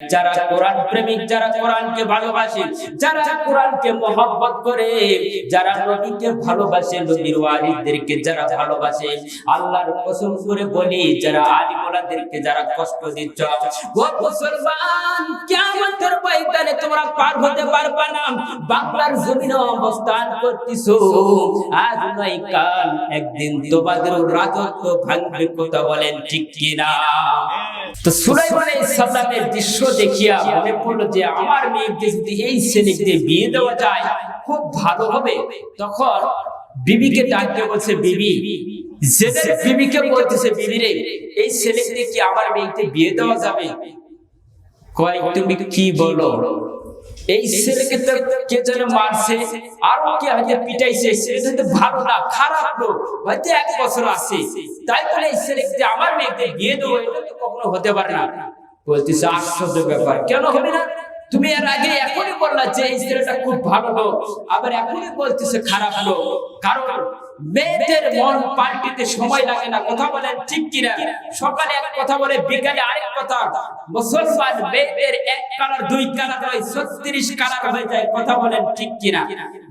যারা কোরআন প্রেমিক, যারা কোরআনকে ভালোবাসে, যারা কোরআনকে মহব্বত করে, যারা নবীকে ভালোবাসে, নবীর ওয়ারিসদেরকে যারা ভালোবাসে, আল্লাহর কসম করে বলি, যারা আলিমুলাদেরকে যারা কষ্ট দিচ্ছ, ও মুসলমান, কিয়ামতের ময়দানে তোমরা পার হতে পারবে না। বাংলার জমিনে অবস্থান করতেছো। আজ নয় কাল, একদিন তোমাদের রাজত্ব ভাঙবে, কথা বলেন ঠিক কিনা? তো সুলাইমান আলাইহিস সালামের দৃশ্য দেখিয়া মনে পড়ল যে আমার মেয়েকে যদি এই ছেলেকে বিয়ে দেওয়া যায়, খুব ভালো হবে। তখন বিবিকে ডাকতে বলছে, বিবি বিবিকে বলতেছে, বিবি রে, এই ছেলেকে কি আমার মেয়েকে বিয়ে দেওয়া যাবে? কয়, তুমি কি বলো? এই ছেলেকে তো কে যেন মারছে, আর কে হয়তো পিটাইছে ছেলেটা তো ভালো না, খারাপ লোক, হয়তো এক বছর আছে। তাই বলে এই ছেলেকে আমার মেয়েকে বিয়ে দেবো এটা তো কখনো হতে পারে না। বলতেছে, আশ্চর্য ব্যাপার। কেন হবে না? তুমি এর আগে এখনই বললা যে এই ছেলেটা খুব ভালো লোক। আবার এখনই বলতেছে, খারাপ লোক। কারণ মেয়েদের মন পাল্টিতে সময় লাগে না। কথা বলেন ঠিক কিনা? সকালে এক কথা বলে বিকালে আরেক কথা। মুসলমান মেয়েদের এক কালার দুই কালার নয় ছত্রিশ কালার হয়ে যায়। কথা বলেন ঠিক কিনা?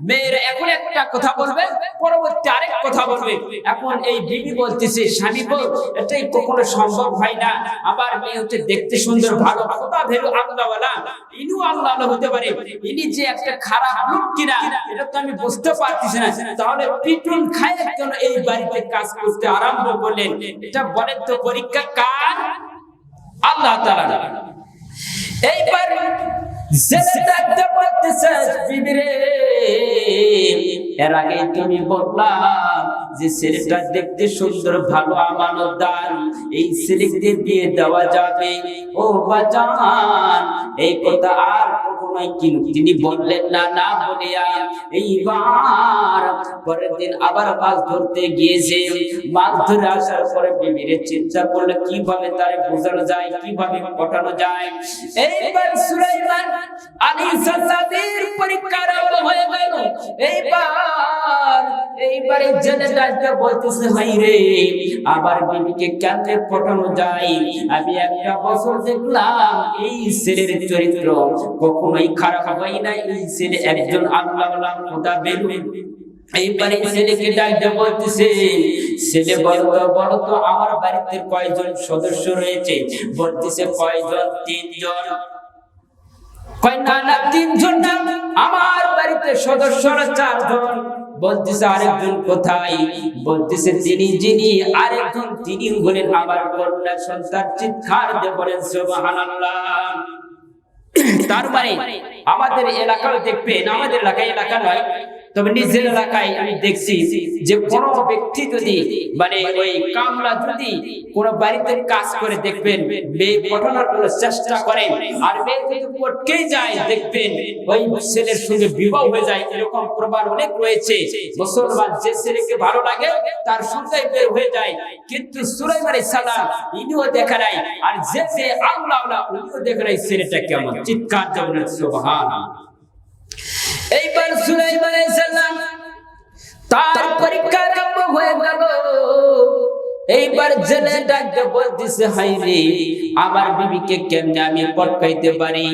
মেয়ের এখন একটা কথা বলবে পরবর্তী আরেক কথা বলবে। এখন এই বিবি বলতেছে স্বামী বল এটাই কখনো সম্ভব হয় না। আবার মেয়ে হচ্ছে দেখতে সুন্দর ভালো কথা ভেবে আল্লাহওয়ালা। ইনু আল্লাহ হতে পারে। ইনি যে একটা খারাপ লোক কিনা এটা তো আমি বুঝতে পারতেছি না। তাহলে পিটুন খায় কেন এই বাড়িতে কাজ করতে আরম্ভ করলেন। এটা বলেন তো পরীক্ষা কার? আল্লাহ এইবার দেখতে সুন্দর, ভালো, আমানতদার। এই ছেলেকে বিয়ে দেওয়া যাবে। ও বাজান, এই কথা আর কিন্তু তিনি বললেন, না না এইবার পরের দিন আবার মাছ ধরতে গিয়েছে। মাছ ধরে আসার পরে চিন্তা করলে কীভাবে তারে বোঝানো যায়, কীভাবে পটানো যায়? এইবার সুলাইমান আরম্ভ হয়ে গেল। এইবার এইবার এই জেনেটাকে বলতেছে রে, আবার বিবিকে পটানো যায়? আমি একটা বছর দেখলাম এই ছেলের চরিত্র কখনোই খারাপ হয় এই ছেলে একজন আল্লাহ খোদা কয়জন সদস্য রয়েছে? বলতেছে, কয়জন? তিনজন। তিনজন আমার বাড়িতে চারজন। বলতেছে, আরেকজন কোথায়? বলতেছে, তিনি, যিনি, আরেকজন তিনি হলেন আমার কন্যা সন্তান। চিৎকার দিয়ে বলেন, সুবহানাল্লাহ। তার মানে আমাদের এলাকাও দেখবেন আমাদের এলাকায় এলাকা নয় তবে নিজের এলাকায় আমি দেখছি যে কোন ব্যক্তি যদি মানে ওই কামলা যদি কোন বাড়িতে কাজ করে দেখবেন মেয়ে পটানোর কোন চেষ্টা করে আর মেয়ে যদি যায় দেখবেন ওই ছেলের সঙ্গে বিবাহ হয়ে যায় এরকম প্রমাণ অনেক রয়েছে। মুসলমান যে ছেলেকে ভালো লাগে তার সঙ্গে বের হয়ে যায়। কিন্তু সুলাইমান সালাম ইনিও দেখা নাই আর যে যে আল্লাহ উনিও দেখা নাই ছেলেটা কেমন। চিৎকার যেমন সুবহান এইবার সুলাইমান আলাইহিস সালাম তার পরীক্ষা আরম্ভ হয়ে গেল। এইবার জেলে ডাকতে বলতেছে হাই রে, আমার বিবিকে কেমনে আমি পটকাইতে পারি?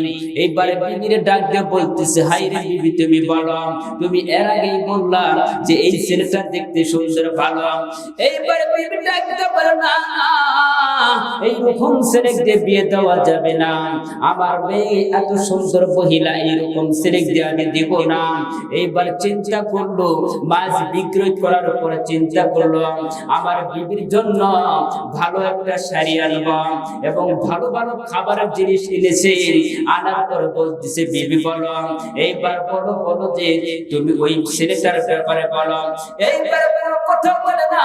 এইবার বিবিরে ডাকতে বলতেছে হাই রে বিবি, তুমি বলো, তুমি এর আগেই বললাম যে এই ছেলেটা দেখতে সুন্দর, ভালো। এইবার বিবি ডাকতে বলে, না, এইরকম ছেলেকে বিয়ে দেওয়া যাবে না। আমার মেয়ে এত সুন্দর মহিলা, এইরকম ছেলেকে আমি দিব না। এইবার চিন্তা করল, মাছ বিক্রয় করার পরে চিন্তা করল। আমার বিবির জন্য ভালো একটা শাড়ি আনব এবং ভালো ভালো খাবারের জিনিস এনেছে। আনার পর বলতেছে, বিবি বলো, এইবার বলো বলো যে তুমি ওই ছেলেটার ব্যাপারে বলো। এইবার কথা বলে না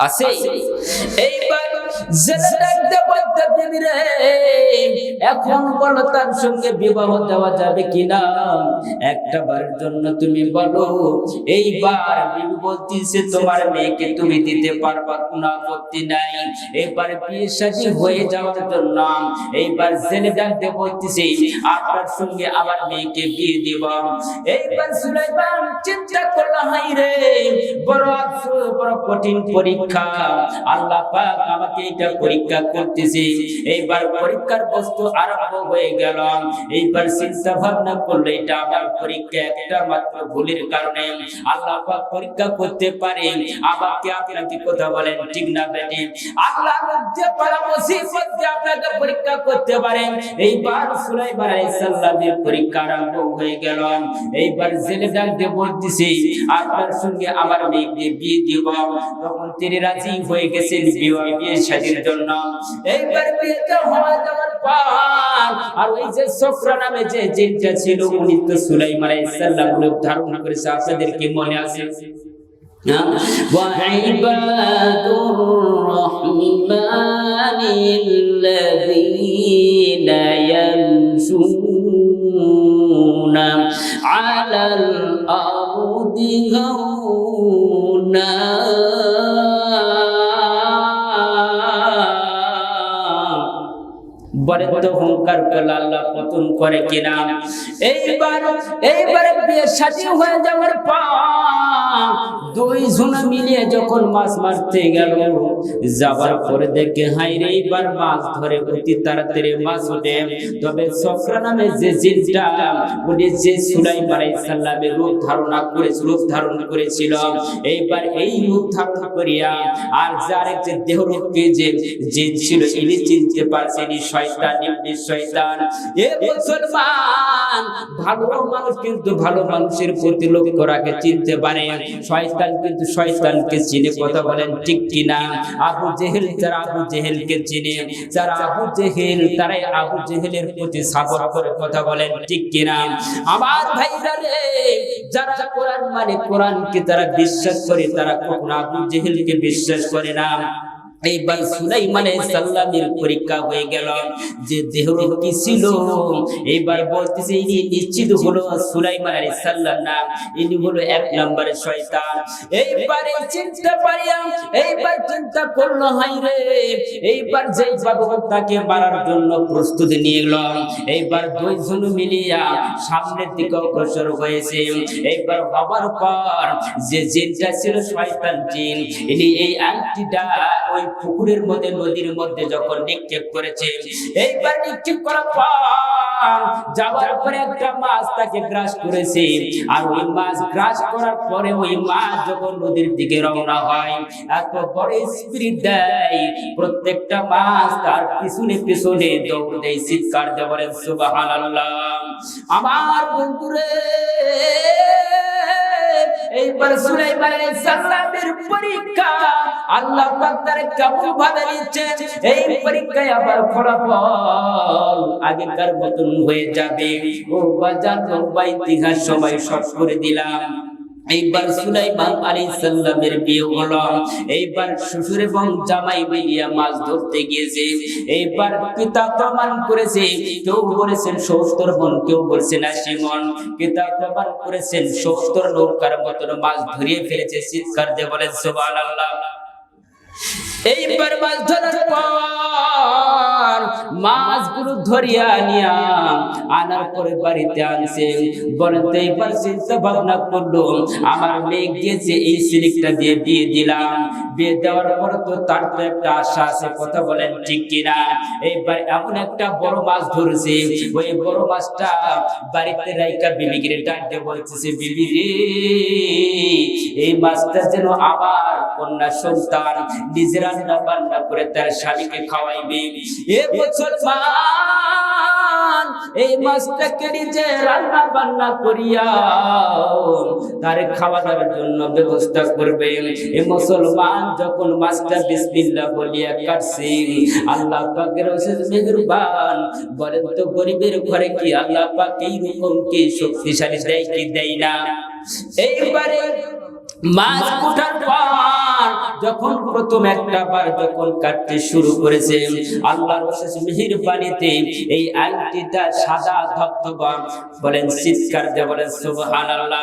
আছে এইবার জেলে এখন বলো তার সঙ্গে বিবাহ দেওয়া যাবে কিনা? একটা বারের জন্য তুমি বলো, এইবার বিবি বলতেছে, তোমার মেয়েকে তুমি দিতে পারবা, কোনো আপত্তি নাই। এবার বিয়ে শাদী হয়ে যাওয়ার জন্য, এইবার জেলে ডাকতে বলতেছে, আপনার সঙ্গে আমার মেয়েকে বিয়ে দিব। এইবার সুলাইমান চিন্তা করল হাই রে, বড় বড় কঠিন পরীক্ষা। আল্লাহ পাক আমাকে এটা পরীক্ষা করতেছে। এইবার পরীক্ষার বস্তু আরম্ভ হয়ে গেল। এইবার চিন্তা ভাবনা করলে এটা আমার পরীক্ষা একটা মাত্র ভুলের কারণে আল্লাহ পাক পরীক্ষা করতে পারে আমাকে আপনাকে কথা বলেন? ঠিক না বেটি? আল্লাহ পারা মুসিবত দিয়ে আপনাকে পরীক্ষা করতে এইবার সুলাইমান আলাইহিস সালামের পরীক্ষা আরম্ভ হয়ে গেল। এইবার জেলে ডাক বলতেছে, আপনার সঙ্গে আমার মেয়েকে বিয়ে দিব। তখন তিনি রাজি হয়ে গেছেন, বিয়ে বিয়ে শাদীর জন্য এইবার বিয়েটা হওয়া যাওয়ার পর আর ওই যে সফরা নামে যে জিনটা ছিল উনি তো সুলাইমান আলাইহিস সালাম রূপ ধারণ করেছে আপনাদের কি মনে আছে وعباد الرحمن الذين يمشون على الأرض هونا বলে হংকার হুঙ্কার করলে আল্লাহ পতন করে কিনা। এইবার এইবারে বিয়ে সাথী হয়ে যাওয়ার পর দুই জন মিলিয়ে যখন মাছ মারতে গেল যাবার পরে দেখে হাই রে এইবার মাছ ধরে অতি তাড়াতাড়ি মাছ ওঠে। তবে সফরা নামে যে জিনটা, উনি যে সুলাইমান আলাইহিস সালামের রূপ ধারণা করে রূপ ধারণ করেছিল। এইবার এই রূপ ধারণ করিয়া আর যার যে দেহরূপকে যে জিন ছিল, ইনি চিনতে পারছেন শয়তান ইবলিস শয়তান। এ মুসলমান, ভালো মানুষ কিন্তু ভালো মানুষের প্রতি লক্ষ্য রাখে, চিনতে পারে। শয়তান কিন্তু শয়তানকে চিনে, কথা বলেন ঠিক কিনা? আবু জেহেল, যারা আবু জেহেলকে চিনে, যারা আবু জেহেল, তারাই আবু জেহেলের প্রতি সাবর করে কথা বলেন, ঠিক কিনা? আমার ভাইরা রে, যারা কোরআন মানে কোরআনকে তারা বিশ্বাস করে, তারা কখনো আবু জেহেলকে বিশ্বাস করে না। এইবার সুলাইমান সাল্লামের পরীক্ষা হয়ে গেল। যে দেহ কি ছিল? এইবার বলতেছে, ইনি নিশ্চিত হলো সুলাইমান আলাইহিস সাল্লাম না, ইনি হলো এক নম্বরের শয়তান। এইবারে চিন্তা পারিয়া এইবার চিন্তা করল হাই রে! এইবার যেই বাবু তাকে মারার জন্য প্রস্তুতি নিয়ে গেল এইবার দুইজন মিলিয়া সামনের দিকে অগ্রসর হয়েছে। এইবার হবার পর যে জিনটা ছিল শয়তান জিন, ইনি এই আংটিটা ওই পুকুরের মধ্যে, নদীর মধ্যে যখন নিক্ষেপ করেছে, এইবার নিক্ষেপ করার পর যাওয়ার পরে একটা মাছ তাকে গ্রাস করেছে। আর ওই মাছ গ্রাস করার পরে ওই মাছ যখন নদীর দিকে রওনা হয়, এত বড় স্পিরিট দেয়। প্রত্যেকটা মাছ তার পিছনে পিছনে দৌড় দেয়। চিৎকার বলেন, সুবহানাল্লাহ। আমার বন্ধুরে এইবার সালামের পরীক্ষা আল্লাহ পাক তার কেমন ভাবে এই পরীক্ষায় আবার ফলাফল আগেকার মতন হয়ে যাবে। ও বাজার ইতিহাস সবাই সব করে দিলাম। এইবার সুলাইমান আলাইহিস সালামের বিয়ে হলো। এইবার শ্বশুর এবং জামাই মিলিয়া মাছ ধরতে গিয়েছে। এইবার পিতা প্রমাণ করেছে। কেউ বলেছেন সত্তর মন, কেউ বলেছেন আশি মন। পিতা প্রমাণ করেছেন সত্তর নৌকার মতন মাছ ধরিয়ে ফেলেছে। চিৎকার দিয়ে বলেন, সুবহানাল্লাহ। এইবার মাছ ধরার পর মাছগুলো ধরিয়া নিয়া আনার পরে বাড়িতে আনছে। বলেন তো এইবার চিন্তা ভাবনা করল, আমার মেয়ে গিয়েছে এই সিলিকটা দিয়ে বিয়ে দিলাম। বিয়ে দেওয়ার পর তো তার তো একটা আশা আছে, কথা বলেন ঠিক কিনা? এইবার এমন একটা বড় মাছ ধরেছে, ওই বড় মাছটা বাড়িতে রাইকা বিবিগিরে ডাক দিয়ে বলতেছে বিবি রে এই মাছটা যেন আমার কন্যা সন্তান নিজে রান্না বান্না করে তার স্বামীকে খাওয়াইবে। এ মুসলমান, এই মাছটাকে নিজে রান্না বান্না করিয়া তার খাওয়া দাওয়ার জন্য ব্যবস্থা করবে এ মুসলমান, যখন মাছটা বিসমিল্লাহ বলিয়া কাটছে আল্লাহ পাকের মেহেরবান, বলেন তো গরিবের ঘরে কি আল্লাহ পাক এই রকম কি শক্তিশালী দেয় কি দেয় না? এইবারে মাছ কুটার পর যখন প্রথম একটা বার যখন কাটতে শুরু করেছে, আল্লাহর অশেষ পানিতে এই আংটিটা সাদা ধবধবা, বলেন চিৎকার দিয়ে বলেন, সুবহানাল্লাহ।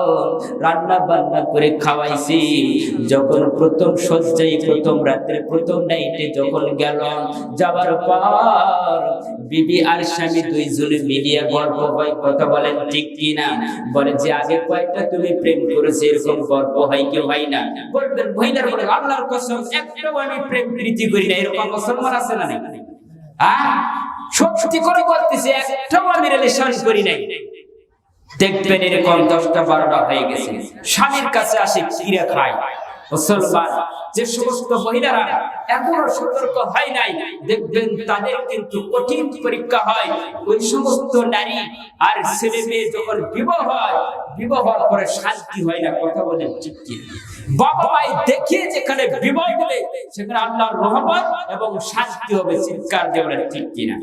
রান্না বান্না করে খাওয়াইছি। যখন প্রথম সজ্জাই, প্রথম রাত্রে, প্রথম নাইটে যখন গেল যাবার পর বিবি আর স্বামী দুইজনে মিলিয়ে গল্প হয়, কথা বলেন, ঠিক কি না বলে যে, আগে কয়েকটা তুমি প্রেম করেছ? এরকম গল্প হয় কি হয় না? বলবেন, মহিলার বলে, আল্লাহর কসম, একটাও আমি প্রেম প্রীতি করি না। এরকম মুসলমান আছে না নাকি হ্যাঁ? সত্যি করে বলতেছি, একটাও আমি রিলেশন করি নাই। দেখবেন এরকম দশটা বারোটা হয়ে গেছে। স্বামীর কাছে আসে কিরে খায়। যে সমস্ত মহিলারা এখনও সতর্ক হয় নাই, দেখবেন তাদের কিন্তু কঠিন পরীক্ষা হয়। ওই সমস্ত নারী আর ছেলে মেয়ে যখন বিবাহ হয়, বিবাহ পরে শান্তি হয় না, কথা বলে ঠিক মাই যেখানে বিবাহ হবে, সেখানে আল্লাহর রহমত এবং শান্তি হবে, চিৎকার দেওয়ার ঠিক কিনা?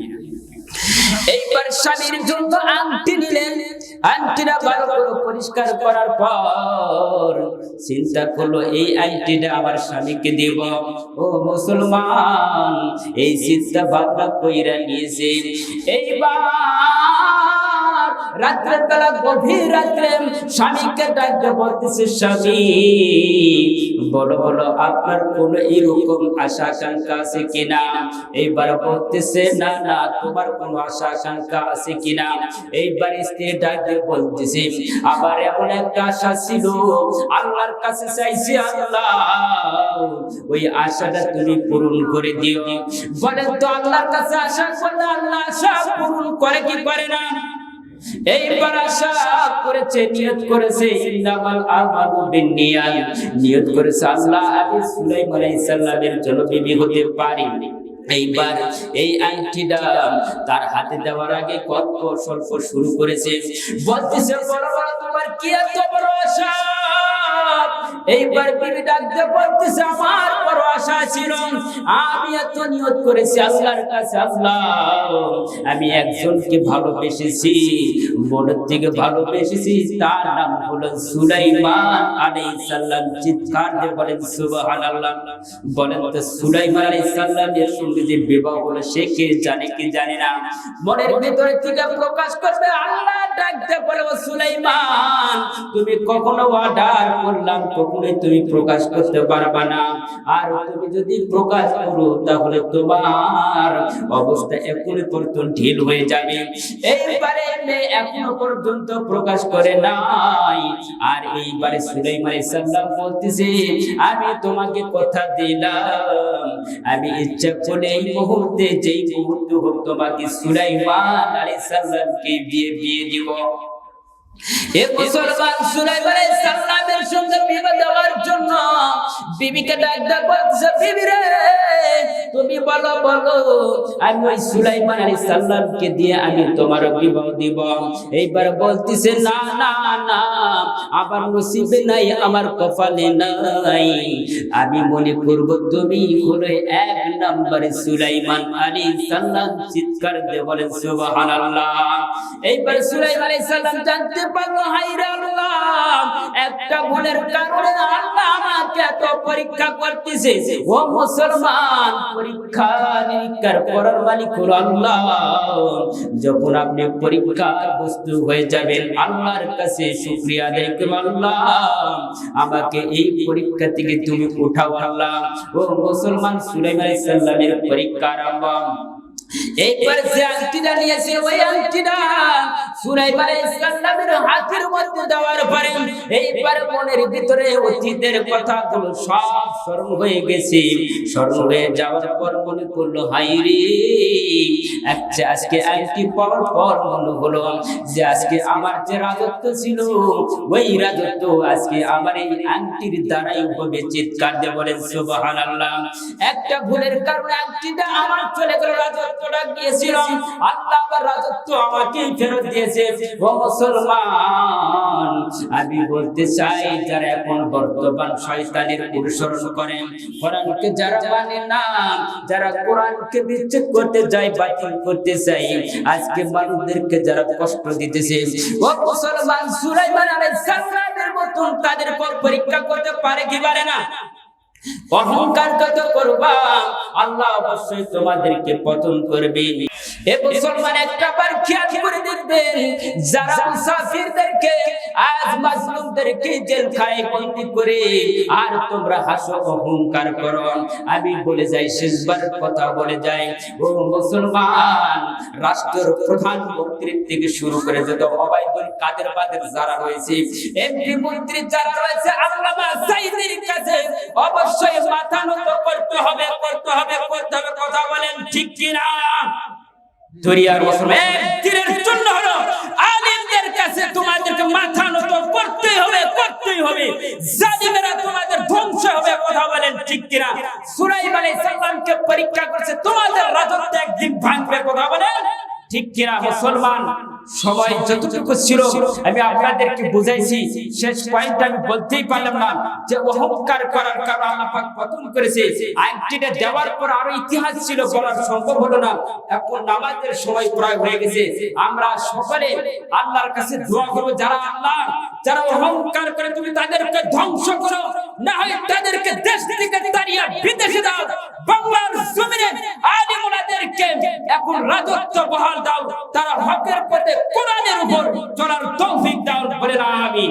এইবার স্বামীর জন্য আংটি নিলেন। আংটিটা ভালো করে পরিষ্কার করার পর চিন্তা করল, এই আংটিটা আমার স্বামীকে দেব। ও মুসলমান, এই চিন্তা ভাবনা কইরা নিয়েছে এইবার গভীর রাত্রে স্বামীকে ডাকতে বলতেছে, স্বামী, বলো বলো, আপনার কোন এরকম আশা আছে কিনা? এইবার বলতেছে, না না, তোমার কোন আশা আছে কিনা? এইবার স্ত্রী ডাকতে বলতেছে আবার এমন একটা আশা ছিল, আল্লাহর কাছে চাইছি আল্লাহ, ওই আশাটা তুমি পূরণ করে দিও। বলেন তো, আল্লাহর কাছে আশা করলে আল্লাহ আশা পূরণ করে কি করে না? আশা করেছে, নিয়ত করেছে ইন্নামাল আমালু নিয়ত করেছে আল্লাহ আমি সুলাইমান আলাইহিস সালামের জন্য বিবি হতে পারি। এইবার এই আংটিটা তার হাতে দেওয়ার আগে কত স্বল্প শুরু করেছে। বলতেছে বড় বড় তোমার কি এত বড় আশা? এইবার বিবি ডাকতে বলতেছে, আমার বড় আশা ছিল। আমি এত নিয়ত করেছি আল্লাহর কাছে, আল্লাহ, আমি একজনকে ভালোবেসেছি, মনের থেকে ভালোবেসেছি, তার নাম হলো সুলাইমান আলাইহিস সালাম। চিৎকার দিয়ে বলেন, সুবহানাল্লাহ। বলেন তো, সুলাইমান আলাইহিস সালামের সঙ্গে যে বিবাহ হলো, সে কে জানে, কি জানে না? মনের ভিতরে থেকে প্রকাশ করবে, আল্লাহ ডাকতে বলে, ও সুলাইমান, তুমি কখনো অর্ডার করলাম, কখনোই তুমি প্রকাশ করতে পারবা না। আর তুমি যদি প্রকাশ করো তাহলে তোমার অবস্থা পর্যন্ত ঢিল হয়ে যাবে। এইবারে এখনও পর্যন্ত প্রকাশ করে নাই। আর এইবারে বলতেছে, আমি তোমাকে কথা দিলাম। আমি ইচ্ছা করে এই মুহূর্তে যেই মুহূর্তে হোক তোমাকে সুলাইমান আলাইহিস সালামকে দিয়ে বিয়ে দিব। এ মুসলমান সুলাইমান আলাইহিস সঙ্গে বিবাহ দেওয়ার জন্য বিবিকে ডাক ডাক বলছে, বিবি রে, তুমি বলো বলো, আমি ওই সুলাইমান আলাইহিস সালামকে দিয়ে আমি তোমার বিবাহ দিব। এইবার বলতিছে না না না, আমার নসিবে নাই, আমার কপালে নাই। আমি মনে করব তুমি হলো এক নম্বরে সুলাইমান আলাইহিস সালাম, চিৎকার দিয়ে বলেন, সুবহানাল্লাহ। এইবার সুলাইমান আলাইহিস সালাম জানতে যখন আপনি পরীক্ষার বস্তু হয়ে যাবেন, আল্লাহর কাছে শুকরিয়া আদায় আল্লাহ। আমাকে এই পরীক্ষা থেকে তুমি উঠাও আল্লাহ। ও মুসলমান, সুলাইমান আলাইহিস সালামের পরীক্ষা এইবার যে আংটিটা নিয়েছে ওই আংটিটা সুলাইমান আলাইহিস সালামের হাতের মধ্যে দেওয়ার পরে এইবার মনের ভিতরে অতীতের কথাগুলো সব স্মরণ হয়ে গেছে। স্মরণ হয়ে যাওয়ার পর মনে করল আচ্ছা আজকে আংটি পাওয়ার পর মনে হলো যে আজকে আমার যে রাজত্ব ছিল, ওই রাজত্ব আজকে আমার এই আংটির দ্বারাই হবে চিৎকার দিয়ে বলেন, সুবহানাল্লাহ। একটা ভুলের কারণে আংটিটা আমার চলে গেল আমি বলতে চাই, যারা এখন বর্তমান শয়তানের অনুসরণ করেন কোরআনকে যারা মানে না, যারা কোরআনকে বিচ্ছেদ করতে যায়, বাতিল করতে চাই, আজকে মানুষদেরকে যারা কষ্ট দিতেছে, ও মুসলমান মতন তাদের পর পরীক্ষা করতে পারে কি পারে না? অহংকার করবা আল্লাহ অবশ্যই তোমাদেরকে পতন করবে। এ মুসলমান একটা বার খেয়াল করে দেখবেন, যারা মুসাফিরদেরকে, আজ করে, আর তোমরা হাসো, অহংকার করো। আমি বলে যাই, শেষবার কথা বলে যাই, ও মুসলমান, রাষ্ট্রের প্রধানমন্ত্রী থেকে শুরু করে যত অবাইদুল কাদের বাদের যারা রয়েছে, এমপি মন্ত্রী যারা রয়েছে, আল্লামা সাইদের কাছে অবশ্যই মাথা নত করতে হবে করতে হবে করতে হবে, কথা বলেন ঠিক কিনা? দরিয়ার মৌসুম জন্য হলো আলিমদের কাছে তোমাদেরকে মাথা নত করতেই হবে করতেই হবে। জালিমেরা তোমাদের ধ্বংস হবে, কথা বলেন ঠিক কিনা? সুরাইব আলাইহিস সালামকে পরীক্ষা করছে, তোমাদের রাজত্ব একদিন ভাঙবে, কথা বলেন ঠিক কিনা, মুসলমান? সময় যতটুকু ছিল আমি আপনাদেরকে বুঝাইছি। শেষ পয়েন্ট আমি বলতেই পারলাম না যে অহংকার করার কারণে আল্লাহ পাক পতন করেছে। আইনটিটা দেওয়ার পর আরও ইতিহাস ছিল বলার সম্ভব হলো না। এখন নামাজের সময় প্রায় হয়ে গেছে। আমরা সকলে আল্লাহর কাছে দোয়া করব যারা আল্লাহ যারা অহংকার করে তুমি তাদেরকে ধ্বংস করো না হয় তাদেরকে দেশ থেকে তাড়িয়ে বিদেশে দাও। বাংলার জমিনে আলিমুলাদেরকে এখন রাজত্ব বহাল দাও। তারা হকের পথে কোরআনের উপর চলার তৌফিক দাও বলে আমি